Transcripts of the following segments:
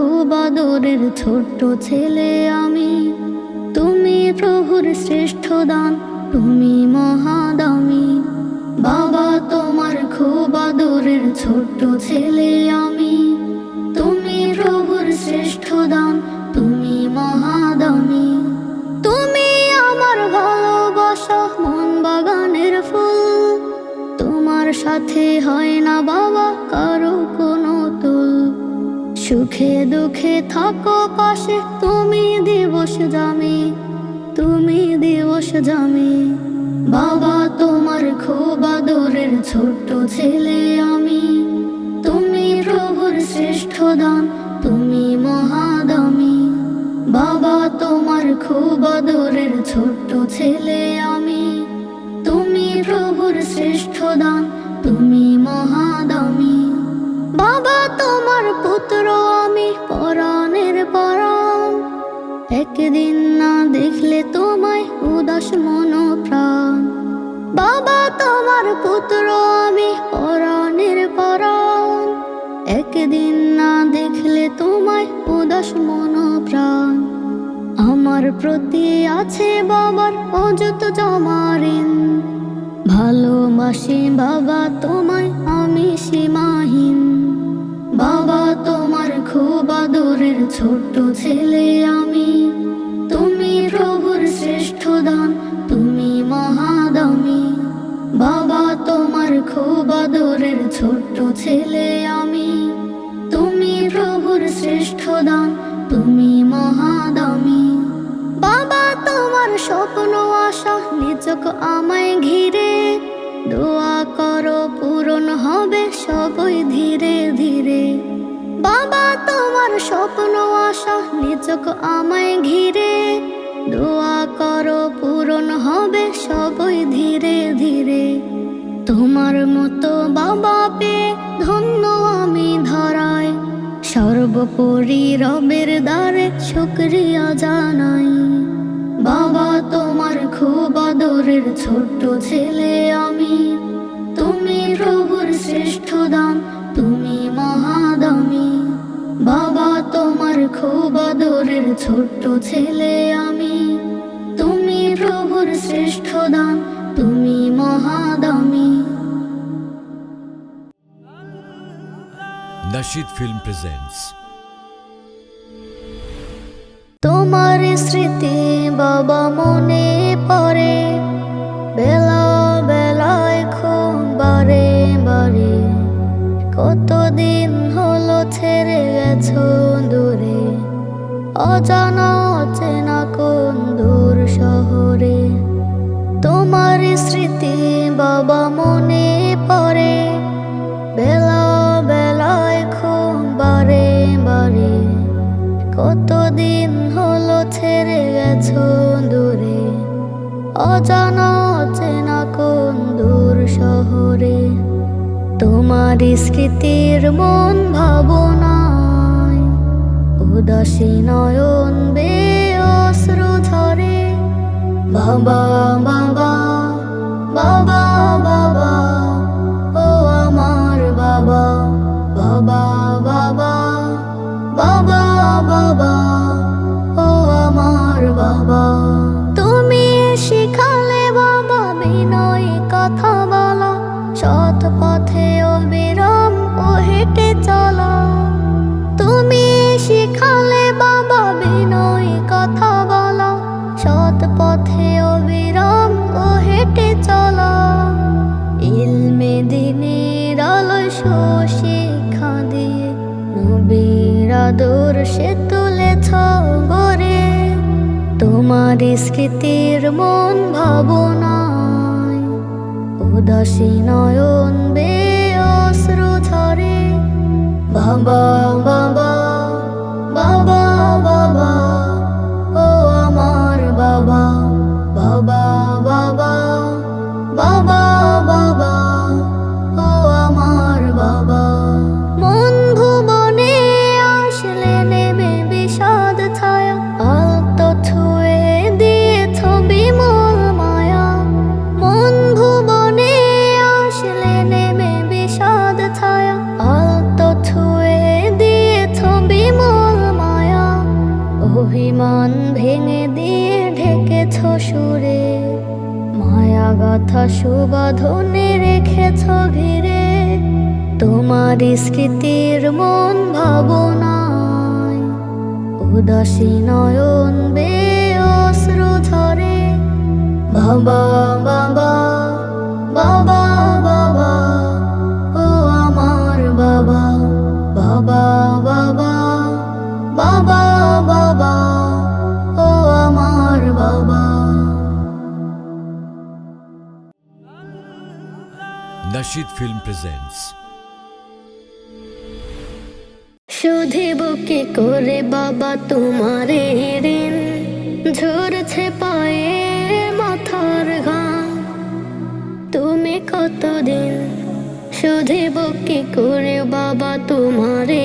খুব আদরের ছোট্ট ছেলে আমি। তুমি প্রভুর শ্রেষ্ঠ দান, তুমি মহাদামি। বাবা তোমার খুব আদরের ছোট্ট ছেলে আমি। তুমি প্রভুর শ্রেষ্ঠ দান, তুমি মহাদামি। তুমি আমার ভালোবাসা, মন বাগানের ফুল। তোমার সাথে হয় না সুখে দুঃখে থাকো পাশে। তুমি দিবস জামি, তুমি দিবস জামি। বাবা তোমার খুব আদরের ছোট্ট ছেলে আমি। তুমি প্রভুর শ্রেষ্ঠ দান, তুমি মহাদামি। বাবা তোমার খুব আদরের ছোট্ট ছেলে আমি। তুমি প্রভুর শ্রেষ্ঠ দান, তুমি মহাদামি বাবা তোমার পুত্র আমি পরাণের পরাণ। একদিন না দেখলে তোমায় উদাস মন প্রাণ বাবা তোমার পুত্র আমি পরাণের পরাণ। একদিন না দেখলে তোমায় উদাস মন প্রাণ আমার প্রতি আছে বাবার অযুত জমারিন। ভালোবাসি বাবা তোমায়, আমি সীমাহীন। বাবা তোমার খুব আদরের ছোট্ট ছেলে আমি। তুমি প্রভুর শ্রেষ্ঠ দান, তুমি মহাদামি। বাবা তোমার খুব আদরের ছোট্ট ছেলে আমি। তুমি প্রভুর শ্রেষ্ঠ দান, তুমি মহাদামি। বাবা তোমার স্বপ্ন, আশা, নিচক আমায় ঘিরে। দোয়া করো, পূরণ হবে সবই ধীরে ধীরে। বাবা, তোমার স্বপ্ন, আশা নিচক আমায় ঘিরে। দোয়া করো, পূরণ হবে সবই ধীরে ধীরে। তোমার মতো বাবা পে ধন্য আমি ধরায় সর্বোপরি রবের দ্বারে শুক্রিয়া জানাই। আদরের ছোট্ট ছেলে আমি। তুমি প্রভুর শ্রেষ্ঠ দান তুমি মহাদামি। বাবা তোমার খুব আদরের ছোট্ট ছেলে আমি। তুমি প্রভুর শ্রেষ্ঠ দান তুমি মহাদামি। Nashid Film presents তোমার স্মৃতি বাবা মনে পড়ে। অজানা অচেনা কোন দূর শহরে। তোমার স্মৃতি বাবা মনে পড়ে। বেলা বেলায় খুব বারে বারে কতদিন হলো ছেড়ে গেছো দূরে। অজানা অচেনা কোন দূর শহরে। তোমার স্মৃতির মন ভাবনায় উদাসী নয়ন বে অশ্রু ধরে বাবা বাবা বাবা বাবা। স্মৃতির মন ভাবনায় উদাসী নয়ন বে অশ্রু বাবা বাবা বাবা বাবা। অভিমান ভেঙে দিয়ে ঢেকেছ সুরে, মায়াগাথা সুবাধনে রেখেছ ঘিরে তোমার স্মৃতির মন ভাবনায়, উদাসী নয়ন বে অশ্রু ধরে বাবা বাবা বাবা বাবা, ও আমার বাবা বাবা বাবা। বাবা বাবা ও আমার বাবা। Nashid Film presents শুধিব কি করে বাবা তোমারে ঋণ। ঝরছে পায়ে মাথার ঘাম। তুমি কতদিন শুধিব কি করে বাবা তোমারে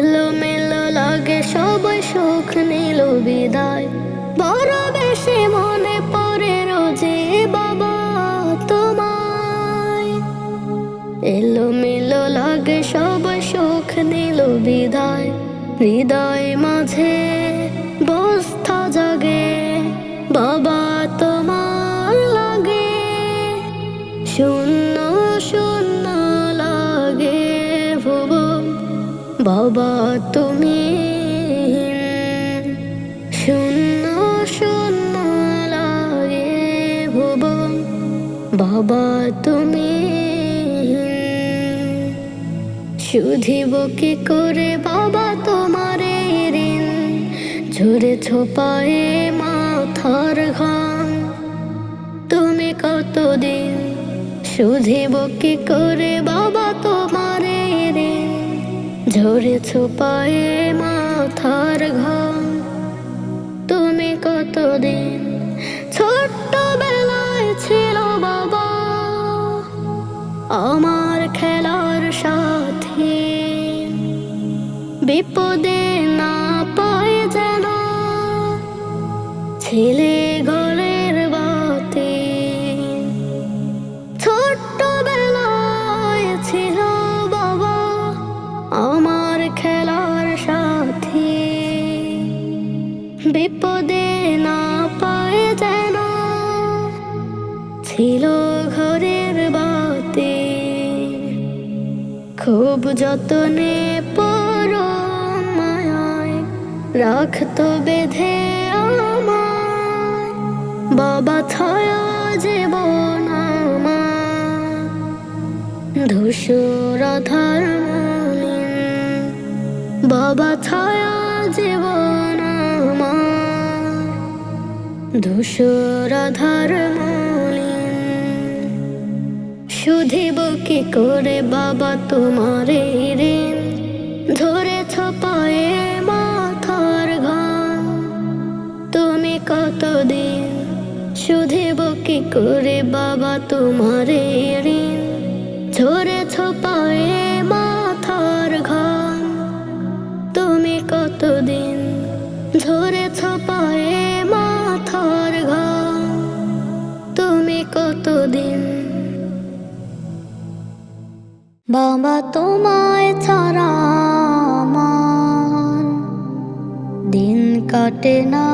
এলো মেলো লাগে, সবাই সুখ নিল বিদায়। বড় বেশি মনে পড়ে রোজে বাবা তোমায়। এলো মেলো লাগে, সবাই সুখ নিল বিদায়। হৃদয় মাঝে বস্থা জাগে, বাবা বাবা তুমি শুধিব কি করে বাবা তোমারে ঋণ? ঝরে ছোপায়ে মাথার ঘাম। তুমি কতদিন শুধিব কি করে বাবা তোমারে ঋণ? ঝরে ছোপায়ে মাথার ঘাম। তুমি কতদিন আমার খেলার সাথী বিপদে না পায় যেন ছেলে ঘরের বাতি ছোট্ট ছিল বাবা খেলার সাথী বিপদে না পায় যেন ছিল খুব যতনে পর মায়ায় রাখতো বেঁধে বাবা ছায়া জীবন আমার মলিন। বাবা ছায়া জীবন আমার ধূসর শুধিব কি করে বাবা তোমারে ঋণ ধরেছ পায়ে মাথার ঘাম। তুমি কতদিন শুধিব কি করে বাবা তোমারে ঋণ ধরেছ পায়ে মাথার ঘাম। তুমি কতদিন ধরেছ পায়ে বাবা তোমায় ছাড়া আমার দিন কাটে না।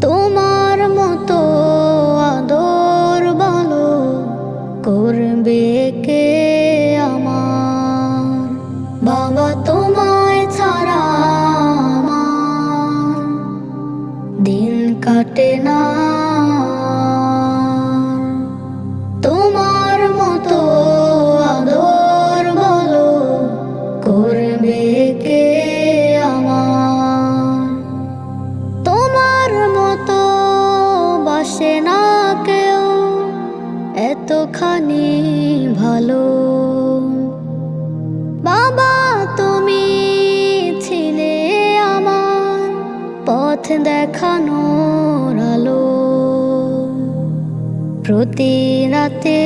তোমার মতো আদর বলো করবে কে আমার? বাবা তোমায় যেখানে ভালো। বাবা, তুমি ছিলে আমার পথ দেখানোর আলো। প্রতি রাতে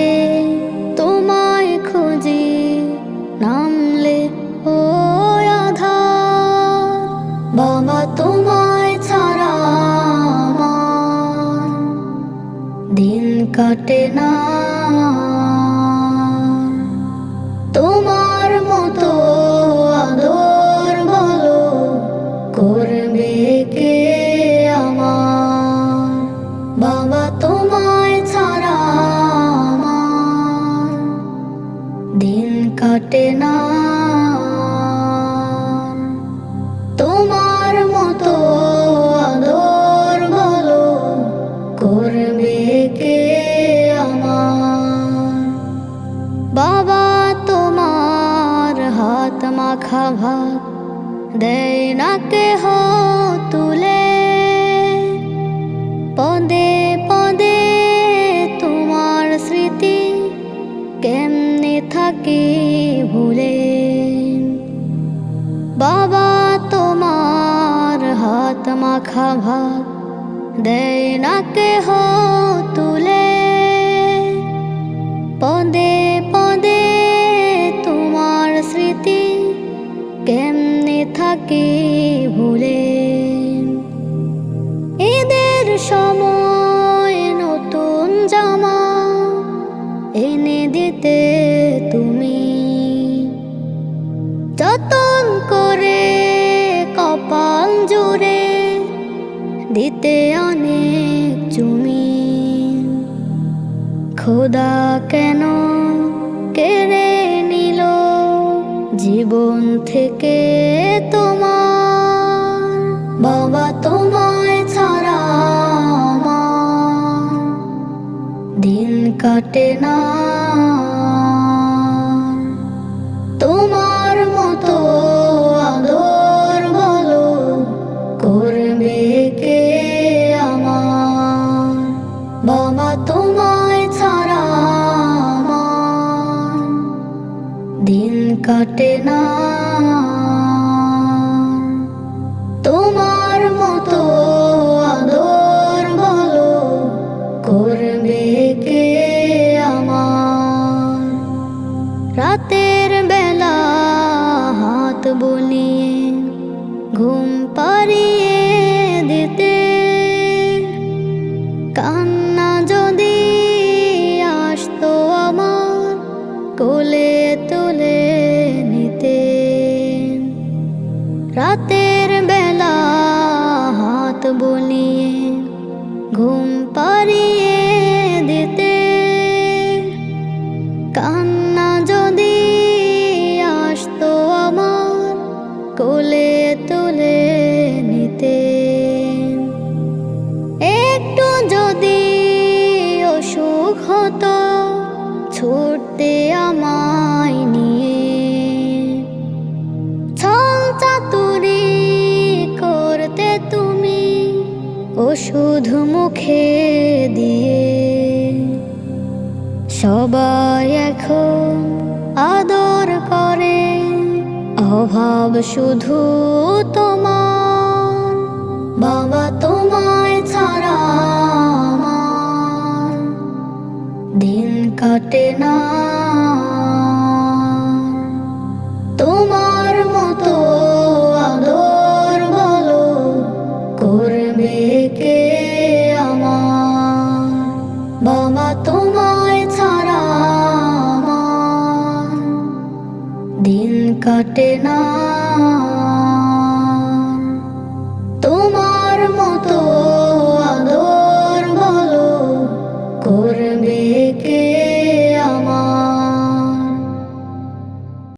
তোমায় খুঁজি, নামলে ও বাবা, তোমায় ছাড়া আমার দিন কাটে না। তোমার দেয় না কেহ তুলে, পদে পদে তোমার স্মৃতি কেমনে থাকে ভুলে। বাবা তোমার হাত মাখা ভাত দেয় না কেহ তুলে, পদে পদে তোমার স্মৃতি কেমনে থাকে ভুলে এদের সময় নতুন জামা এনে দিতে তুমি যতন করে কপাল জুড়ে দিতে অনেক চুমি খোদা কেন কেড়ে জীবন থেকে তোমার বাবা তোমায় ছাড়া দিন কাটে না। ওষুধ মুখে দিয়ে। সবাই এখন আদর করে, অভাব শুধু তোমার। বাবা তোমায় ছাড়া দিন কাটে না।